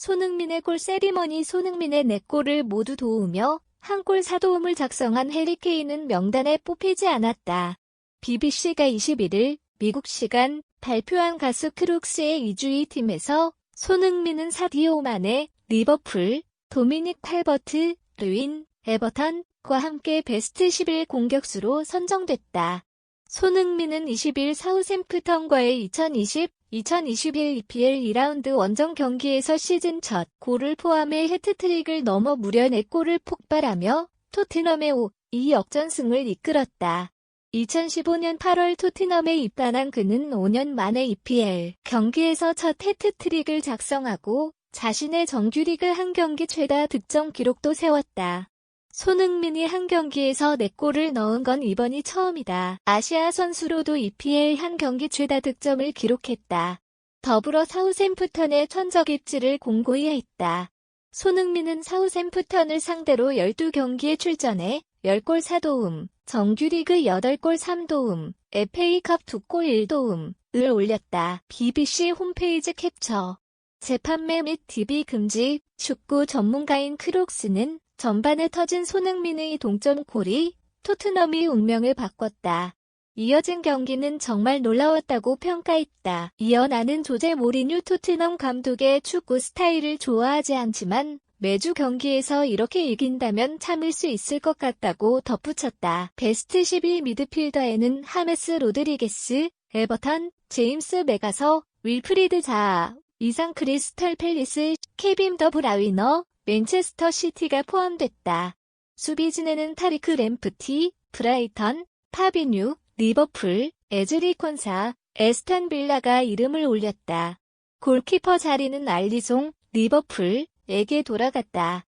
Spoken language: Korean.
손흥민의 골 세리머니 손흥민의 4골을 모두 도우며 한 골 사도움을 작성한 해리케인은 명단에 뽑히지 않았다. BBC가 21일 미국 시간 발표한 가수 크룩스의 2주의 팀에서 손흥민은 사디오 마네, 리버풀, 도미닉 칼버트, 르윈, 에버턴과 함께 베스트 11 공격수로 선정됐다. 손흥민은 20일 사우샘프턴과의 2020-2021 EPL 2라운드 원정 경기에서 시즌 첫 골을 포함해 해트트릭을 넘어 무려 4골을 폭발하며 토트넘의 5-2 역전승을 이끌었다. 2015년 8월 토트넘에 입단한 그는 5년 만에 EPL 경기에서 첫 해트트릭을 작성하고 자신의 정규리그 한 경기 최다 득점 기록도 세웠다. 손흥민이 한 경기에서 4골을 넣은 건 이번이 처음이다. 아시아 선수로도 EPL 한 경기 최다 득점을 기록했다. 더불어 사우샘프턴의 천적 입지를 공고히 했다. 손흥민은 사우샘프턴을 상대로 12경기에 출전해 10골 4도움, 정규리그 8골 3도움, FA컵 2골 1도움을 올렸다. BBC 홈페이지 캡처 재판매 및 TV 금지 축구 전문가인 크록스는 전반에 터진 손흥민의 동점골이 토트넘이 운명을 바꿨다. 이어진 경기는 정말 놀라웠다고 평가했다. 이어 나는 조제 모리뉴 토트넘 감독의 축구 스타일을 좋아하지 않지만 매주 경기에서 이렇게 이긴다면 참을 수 있을 것 같다고 덧붙였다. 베스트 11 미드필더에는 하메스 로드리게스, 에버턴, 제임스 메가서, 윌프리드 자아, 이상 크리스털 팰리스, 케빈 더 브라위너, 맨체스터 시티가 포함됐다. 수비진에는 타리크 램프티, 브라이턴, 파비뉴, 리버풀, 에즈리 콘사, 에스턴 빌라가 이름을 올렸다. 골키퍼 자리는 알리송, 리버풀에게 돌아갔다.